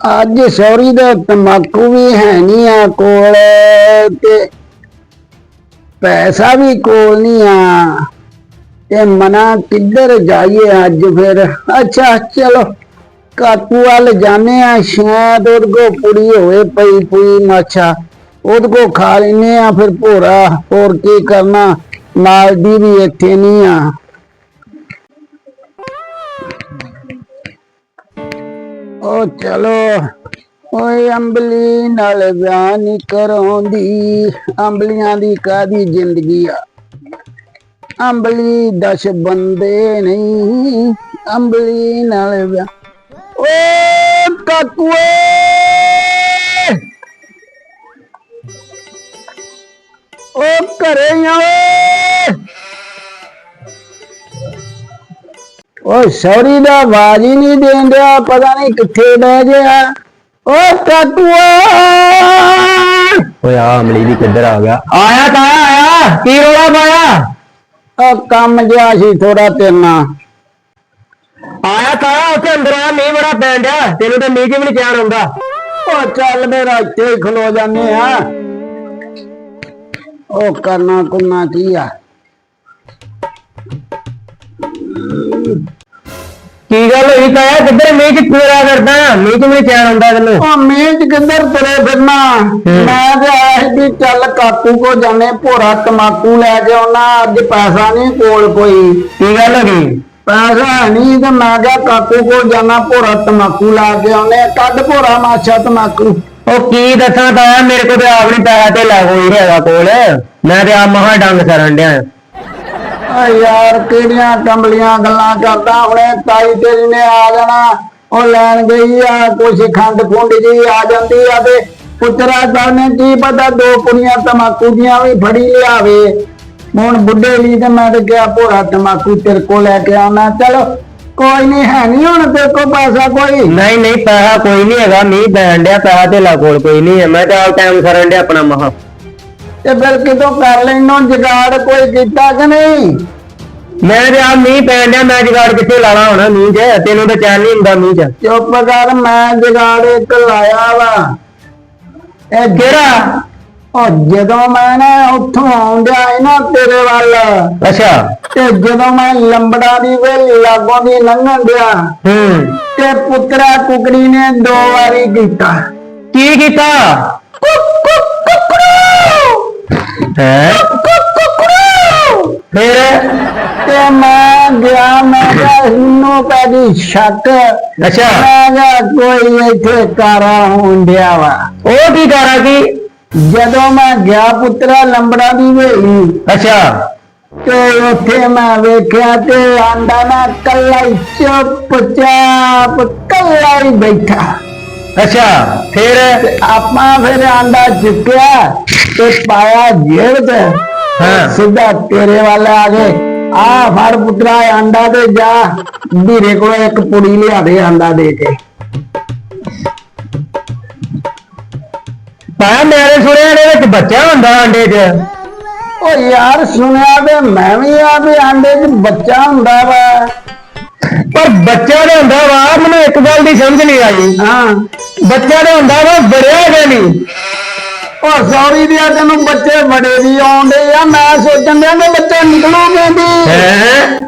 ਅੱਜ ਸੌਰੀ ਦਾ ਤਮਾਕੂ ਵੀ ਹੈ ਨਹੀਂ ਆ ਕੋਲ ਤੇ ਪੈਸਾ ਵੀ ਕੋਲ ਨਹੀਂ ਆ। ਤੇ ਮਨਾ ਕਿੱਧਰ ਜਾਈਏ ਅੱਜ ਫਿਰ? ਅੱਛਾ, ਚਲੋ, ਕਾਕੂ ਵੱਲ ਜਾਣੇ ਆ। ਸ਼ਾਇਦ ਉਹਦੇ ਕੋ ਪੁੜੀ ਹੋਵੇ, ਪਈ ਪਈ ਮਾਛਾ। ਉਹਦੇ ਕੋ ਖਾ ਲੈਨੇ ਆ, ਫਿਰ ਭੋਰਾ, ਹੋਰ ਕੀ ਕਰਨਾ? ਮਾਲਦੀ ਵੀ ਇੱਥੇ ਨਹੀਂ ਆ। ਓ ਚਲੋ, ਓਏ ਅੰਬਲੀ ਨਾਲ ਵਿਆਹ ਨਹੀਂ ਕਰਾਉਂਦੀ। ਅੰਬਲੀਆਂ ਦੀ ਕਾਦੀ ਜ਼ਿੰਦਗੀ ਆ? ਅੰਬਲੀ ਦਸ ਬੰਦੇ ਨਹੀਂ, ਅੰਬਲੀ ਨਾਲ ਵਿਆਹ। ਓ ਕਾਕੂਏ ਓ ਘਰੇ ਆ ਓ ਸੌਰੀ ਦਾ ਆਵਾਜ਼ ਹੀ ਨਹੀਂ ਦੇਣ ਡਿਆ ਪਤਾ ਨਹੀਂ ਕਿੱਥੇ ਬਹਿ ਗਿਆ ਓ ਕਾਕੂਆ ਓਏ ਆ ਅਮਲੀ ਵੀ ਕਿੱਧਰ ਆ ਗਿਆ ਆਇਆ ਤਾਇਆ ਆਇਆ ਕੀ ਰੋਲਾ ਪਾਇਆ ਓ ਕੰਮ ਜਿਆ ਸੀ ਥੋੜਾ ਤੇਰਨਾ ਆਇਆ ਤਾਇਆ ਉੱਥੇ ਅੰਦਰ ਆ ਮੀਂਹ ਬੜਾ ਪੈਣ ਡਿਆ ਤੈਨੂੰ ਤਾਂ ਮੀਂਹ ਚ ਵੀ ਨਹੀਂ ਚੈਨ ਆਉਂਦਾ ਓ ਚੱਲ ਮੇਰਾ ਇੱਥੇ ਹੀ ਖਲੋ ਜਾਂਦੇ ਆ ਓ ਕਰਨਾ ਕੁੰਨਾ ਕੀ ਆ ਕੀ ਗੱਲ ਹੋਈ ਤਾਇਆ? ਕਿੱਧਰ ਮੀਂਹ ਚ ਪੂਰਾ ਕਰਦਾ ਮੀਂਹ ਚ ਵੀ ਚੈਨ ਆਉਂਦਾ ਤੈਨੂੰ? ਓ ਮੇਜ ਕਿੱਧਰ ਤੁਰੇ ਫਿਰਨਾ? ਮੈਂ ਤੇ ਆਇਆ ਸੀ ਵੀ ਚੱਲ ਕਾਕੂ ਕੋ ਜਾਣੇ ਭੋਰਾ ਤਮਾਕੂ ਲੈ ਕੇ ਆਉਣਾ। ਅੱਜ ਪੈਸਾ ਨਹੀਂ ਕੋਲ ਕੋਈ। ਕੀ ਗੱਲ ਹੋ ਗਈ? ਪੈਸਾ ਨਹੀਂ ਤੇ ਮੈਂ ਕਿਹਾ ਕਾਕੂ ਕੋਲ ਜਾਣਾ ਭੋਰਾ ਤਮਾਕੂ ਲਾ ਕੇ ਆਉਣੇ ਕੱਢ ਭੋਰਾ ਮਾਛਾ ਤਮਾਕੂ। ਉਹ ਕੀ ਦੱਸਾਂ ਤਾਇਆ? ਮੇਰੇ ਕੋਲ ਤੇ ਆਪ ਨਹੀਂ ਪੈਸਾ ਤੇ ਲਾ ਕੋਈ ਹੈਗਾ ਕੋਲ। ਮੈਂ ਤੇ ਆ ਮਹਾ ਡੰਗ ਕਰਨ ਡਿਆ। ਆ ਯਾਰ, ਕਿਹੜੀਆਂ ਕੰਬਲੀਆਂ ਗੱਲਾਂ ਕਰਦਾ ਹੁਣੇ? ਤਾਈ ਤੇਰੀ ਨੇ ਆ ਜਾਣਾ। ਉਹ ਲੈਣ ਗਈ ਆ ਕੁਛ ਖੰਡ ਖੁੰਡ ਜੀ ਆ ਜਾਂਦੀ ਆ ਤੇ ਪੁੱਤਰਾ ਕਰਨੇ ਕੀ ਪਤਾ, ਦੋ ਕੁੜੀਆਂ ਤਮਾਕੂ ਦੀਆਂ ਵੀ ਫੜੀ ਲਿਆਵੇ। ਹੁਣ ਬੁੱਢੇ ਲਈ ਤੇ ਮੈਂ ਤੇ ਕਿਹਾ, ਭੋਰਾ ਤਮਾਕੂ ਤੇਰੇ ਕੋਲ ਲੈ ਕੇ ਆਉਣਾ। ਚਲੋ, ਕੋਈ ਨਹੀਂ, ਹੈ ਨਹੀਂ ਹੁਣ ਤੇਰੇ ਕੋਲ ਪੈਸਾ ਕੋਈ? ਨਹੀਂ ਨਹੀਂ, ਪੈਸਾ ਕੋਈ ਨਹੀਂ ਹੈਗਾ। ਮੀਂਹ ਪੈਣ ਡਿਆ, ਪੈਸਾ ਤੇ ਲਾ ਕੋਲ ਕੋਈ ਨਹੀਂ ਹੈ। ਮੈਂ ਤਾਂ ਆਪ ਟਾਈਮ ਕਰਨ ਡਿਆ ਆਪਣਾ ਮਹਾ। ਤੇ ਫਿਰ ਕਿਤੋਂ ਕਰ ਲੈਣੋ ਜਗਾੜ ਕੋਈ ਕੀਤਾ ਕਿ ਨਹੀਂ? ਮੈਂ ਤੇ ਆ ਮੀਂਹ ਪੈਣ ਡਿਆ ਮੈਂ ਜਗਾੜ ਕਿੱਥੇ ਲਾਣਾ ਹੋਣਾ ਮੀਂਹ 'ਚ? ਤੈਨੂੰ ਤਾਂ ਚੈਨ ਨਹੀਂ ਹੁੰਦਾ ਮੀਂਹ 'ਚ। ਚੁੱਪ ਕਰ ਮੈਂ ਜਗਾੜ ਇੱਕ ਲਾਇਆ ਵਾ। ਇਹ ਜਿਹੜਾ ਉਹ ਜਦੋਂ ਮੈਂ ਨਾ ਉੱਥੋਂ ਆਉਂਦਿਆ ਸੀ ਨਾ ਤੇਰੇ ਵੱਲ ਅੱਛਾ। ਤੇ ਜਦੋਂ ਮੈਂ ਲੰਬੜਾ ਦੀ ਵੇਲੀ ਲਾਗੋਂ ਦੀ ਲੰਘਣ ਡਿਆ ਹੂੰ। ਤੇ ਪੁੱਤਰਾ ਕੁਕੜੀ ਨੇ ਦੋ ਵਾਰੀ ਕੀਤਾ। ਕੀ ਕੀਤਾ? ਕੁੱਕ ਹੈ? ਫਿਰ ਤੇ ਮੈਂ ਗਿਆ ਮੈਂ ਕਿਹਾ ਇਹਨੂੰ ਪੈਦੀ ਸ਼ੱਕ। ਅੱਛਾ। ਮੈਂ ਕਿਹਾ ਕੋਈ ਇੱਥੇ ਕਾਰਾ ਹੁੰਦਿਆ ਵਾ। ਉਹ ਕੀ ਕਰਾ ਕੀ ਜਦੋਂ ਮੈਂ ਗਿਆ ਪੁੱਤਰਾ ਲੰਬੜਾ ਦੀ ਵੇਲੀ ਅੱਛਾ। ਤੇ ਉੱਥੇ ਮੈਂ ਵੇਖਿਆ ਤੇ ਆਂਡਾ ਨਾ ਕੱਲਾ ਹੀ ਚੁੱਪ ਚਾਪ ਕੱਲਾ ਹੀ ਬੈਠਾ। ਅੱਛਾ ਫਿਰ? ਆਪਾਂ ਫਿਰ ਆਂਡਾ ਚੁੱਕਿਆ। ਤੇ ਪਾਇਆ ਜੇਬ ਤੇ। ਹਾਂ। ਸਿੱਧਾ ਤੇਰੇ ਵੱਲ ਆ ਗਏ। ਆ ਫੜ ਪੁੱਤਰਾ ਆਂਡਾ ਤੇ ਜਾ। ਵੀਰੇ ਕੋਲ ਇੱਕ ਪੁੜੀ ਲਿਆ ਦੇ ਆਂਡਾ ਦੇ ਕੇ। ਪਾਇਆ ਮੇਰੇ ਸੁਣਿਆ ਦੇ ਵਿੱਚ ਬੱਚਾ ਹੁੰਦਾ ਅੰਡੇ 'ਚ? ਉਹ ਯਾਰ ਸੁਣਿਆ ਤੇ ਮੈਂ ਵੀ ਆ ਵੀ ਆਂਡੇ 'ਚ ਬੱਚਾ ਹੁੰਦਾ ਵਾ। ਪਰ ਬੱਚਾ ਦੇ ਹੁੰਦਾ ਵਾ ਮੈਨੂੰ ਇੱਕ ਗੱਲ ਦੀ ਸਮਝ ਨਹੀਂ ਆਈ। ਹਾਂ। ਬੱਚਾ ਦੇ ਹੁੰਦਾ ਵਾ ਬੜਿਆ ਗਿਆ ਨਹੀਂ? ਉਹ ਸੌਰੀ ਦਿਆ ਤੈਨੂੰ ਬੱਚੇ ਬੜੇ ਦੀ ਆਉਂਦੇ ਆ। ਮੈਂ ਸੋਚਣ ਦਿਆ ਕਿ ਬੱਚੇ ਨਿਕਲੂਗੇ ਵੀ। ਹੈ?